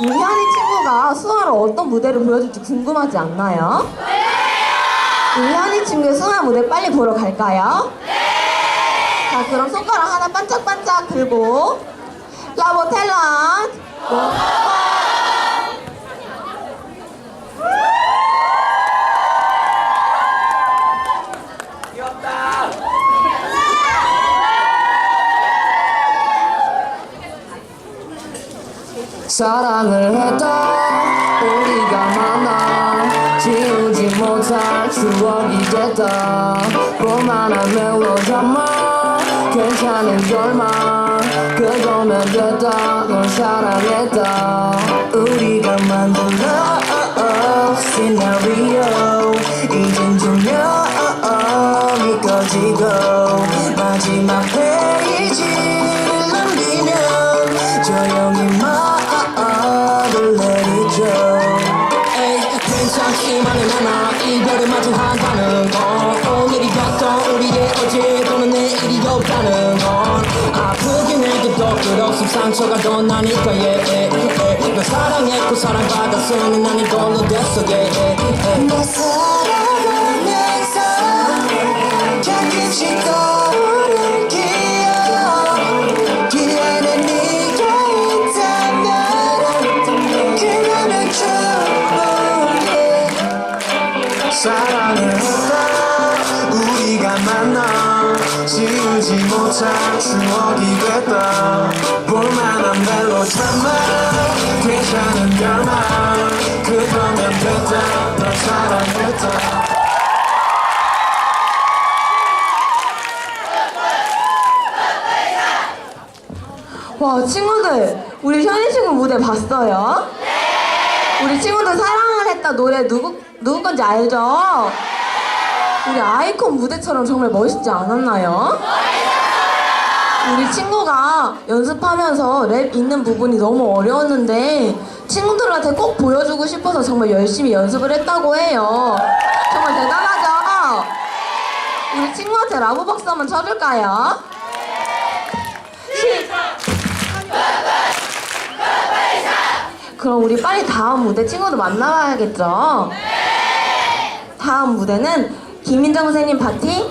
우현이 친구가 수아로 어떤 무대를 보여줄지 궁금하지 않나요? 네! 우현이 친구의 수아 무대 빨리 보러 갈까요? 네! 자, 그럼 손가락 하나 반짝반짝 들고 라보 탤런트 사랑을 했다. 우리가 만나 지우지 못할 추억이 됐다. 볼만한 멜로드라마 괜찮은 결말 그거면 됐다. 널 사랑했다. 우리가 만든 love 시나리오 이젠 조명이 꺼지고 괜찮지만은 않아 이별을 마주한다는 건 오늘이 같던 우리의 어제 또는 내일이 없다는 건 아프긴 해도 더 끝없음 상처가 더 나니까. 널 사랑했고 사랑받았으니 난 이걸로 됐어. 널 사랑하면서 가끔씩 떠오를 기억 기회는 네가 있다면 그거는 충분해 사랑을 했다 우리가 만나 지우지 못할 추억이 됐다. 볼만한 멜로드라마 괜찮은 결말. 그거면 됐다. 널 사랑했다. 와 친구들. 우리 현이 친구 무대 봤어요? 네. 우리 친구들 사랑을 했다 노래 누구 누구 건지 알죠? 우리 아이콘 무대처럼 정말 멋있지 않았나요? 우리 친구가 연습하면서 랩 있는 부분이 너무 어려웠는데 친구들한테 꼭 보여주고 싶어서 정말 열심히 연습을 했다고 해요. 정말 대단하죠? 우리 친구한테 라브 박수 한번 쳐줄까요? 시작! 그럼 우리 빨리 다음 무대 친구들 만나봐야겠죠? 다음 무대는 김민정 선생님 파티